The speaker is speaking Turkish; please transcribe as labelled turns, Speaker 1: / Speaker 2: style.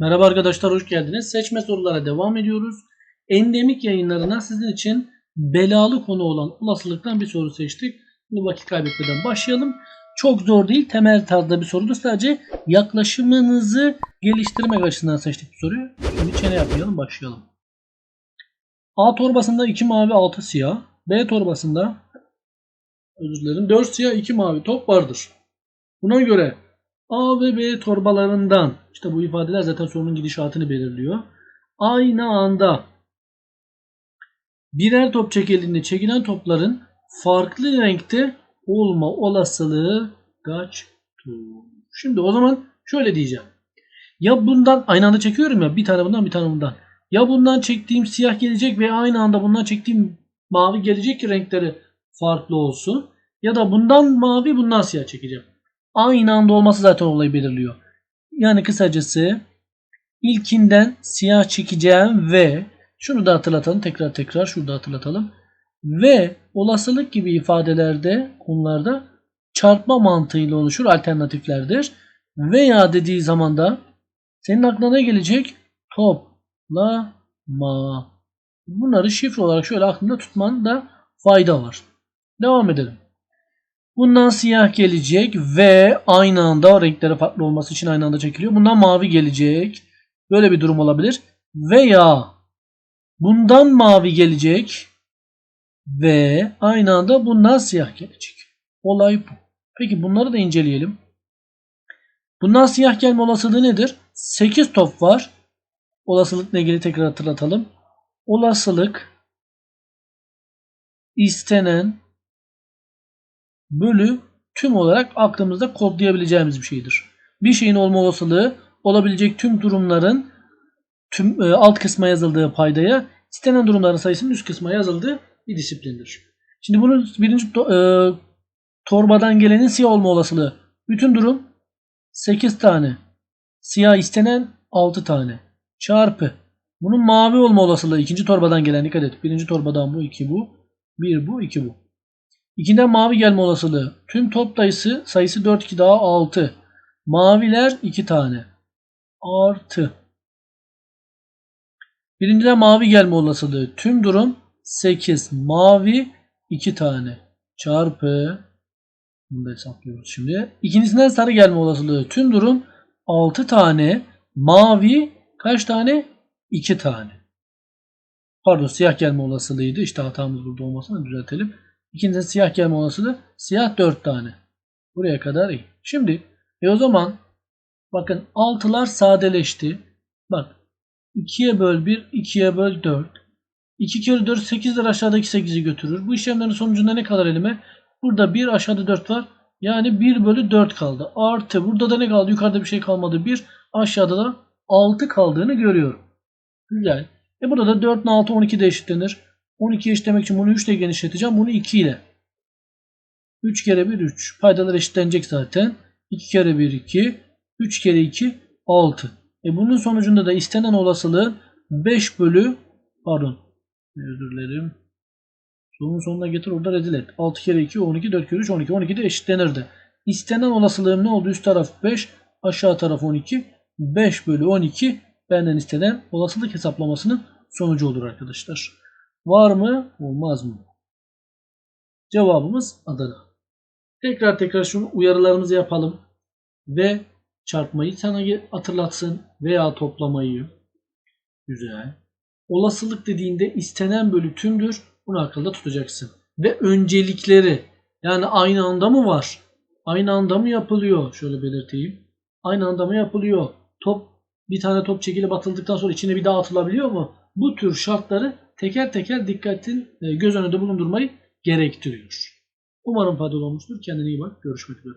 Speaker 1: Merhaba arkadaşlar hoş geldiniz. Seçme sorulara devam ediyoruz. Endemik yayınlarına sizin için belalı konu olan olasılıktan bir soru seçtik. Şimdi vakit kaybetmeden başlayalım. Çok zor değil, temel tarzda bir sorudur. Sadece yaklaşımınızı geliştirmek açısından seçtik bu soruyu. Şimdi çene yapmayalım, başlayalım. A torbasında 2 mavi 6 siyah. B torbasında özür dilerim 4 siyah 2 mavi top vardır. Buna göre A ve B torbalarından işte bu ifadeler zaten sorunun gidişatını belirliyor. Aynı anda birer top çekildiğinde çekilen topların farklı renkte olma olasılığı kaçtır? Şimdi o zaman şöyle diyeceğim. Ya bundan aynı anda çekiyorum ya bir tane bir tane. Ya bundan çektiğim siyah gelecek ve aynı anda bundan çektiğim mavi gelecek ki renkleri farklı olsun. Ya da bundan mavi bundan siyah çekeceğim. Aynı anda olması zaten olayı belirliyor. Yani kısacası ilkinden siyah çekeceğim ve şunu da hatırlatalım tekrar tekrar şurada hatırlatalım. Ve olasılık gibi ifadelerde konularda çarpma mantığıyla oluşur alternatiflerdir. Veya dediği zaman da senin aklına ne gelecek? Toplama. Bunları şifre olarak şöyle aklında tutman da fayda var. Devam edelim. Bundan siyah gelecek ve aynı anda renkleri farklı olması için aynı anda çekiliyor. Bundan mavi gelecek. Böyle bir durum olabilir. Veya bundan mavi gelecek ve aynı anda bundan siyah gelecek. Olay bu. Peki bunları da inceleyelim. Bundan siyah gelme olasılığı nedir? 8 top var. Olasılıkla ilgili tekrar hatırlatalım. Olasılık istenen bölü tüm olarak aklımızda kodlayabileceğimiz bir şeydir. Bir şeyin olma olasılığı olabilecek tüm durumların tüm e, alt kısma yazıldığı paydaya istenen durumların sayısının üst kısma yazıldığı bir disiplindir. Şimdi bunun birinci to, e, torbadan gelenin siyah olma olasılığı. Bütün durum 8 tane. Siyah istenen 6 tane. Çarpı. Bunun mavi olma olasılığı ikinci torbadan gelen dikkat et. Birinci torbadan bu, iki bu. Bir bu, iki bu. İkinden mavi gelme olasılığı. Tüm top sayısı sayısı 4 2 daha 6. Maviler 2 tane. Artı. Birinciden mavi gelme olasılığı. Tüm durum 8. Mavi 2 tane. Çarpı. Bunu da hesaplıyoruz şimdi. İkincisinden sarı gelme olasılığı. Tüm durum 6 tane. Mavi kaç tane? 2 tane. Pardon siyah gelme olasılığıydı. İşte hatamız burada olmasını düzeltelim. İkincisi siyah gelme olasılığı. Siyah 4 tane. Buraya kadar iyi. Şimdi e o zaman bakın 6'lar sadeleşti. Bak 2'ye böl 1, 2'ye böl 4. 2 kere 4 8'ler aşağıdaki 8'i götürür. Bu işlemlerin sonucunda ne kadar elime? Burada 1 aşağıda 4 var. Yani 1 bölü 4 kaldı. Artı burada da ne kaldı? Yukarıda bir şey kalmadı. 1 aşağıda da 6 kaldığını görüyorum. Güzel. E burada da 4 ile 6 12 de eşitlenir. 12 eşitlemek için bunu 3 ile genişleteceğim. Bunu 2 ile. 3 kere 1 3. Paydalar eşitlenecek zaten. 2 kere 1 2. 3 kere 2 6. E bunun sonucunda da istenen olasılığı 5 bölü pardon özür dilerim. Sorunun sonuna getir orada rezil et. 6 kere 2 12 4 kere 3 12. 12 de eşitlenirdi. İstenen olasılığım ne oldu? Üst taraf 5 aşağı taraf 12. 5 bölü 12 benden istenen olasılık hesaplamasının sonucu olur arkadaşlar. Var mı? Olmaz mı? Cevabımız Adana. Tekrar tekrar şu uyarılarımızı yapalım. Ve çarpmayı sana hatırlatsın veya toplamayı. Güzel. Olasılık dediğinde istenen bölü tümdür. Bunu akılda tutacaksın. Ve öncelikleri yani aynı anda mı var? Aynı anda mı yapılıyor? Şöyle belirteyim. Aynı anda mı yapılıyor? Top bir tane top çekilip atıldıktan sonra içine bir daha atılabiliyor mu? Bu tür şartları teker teker dikkatin göz önünde bulundurmayı gerektiriyor. Umarım faydalı olmuştur. Kendine iyi bak. Görüşmek üzere.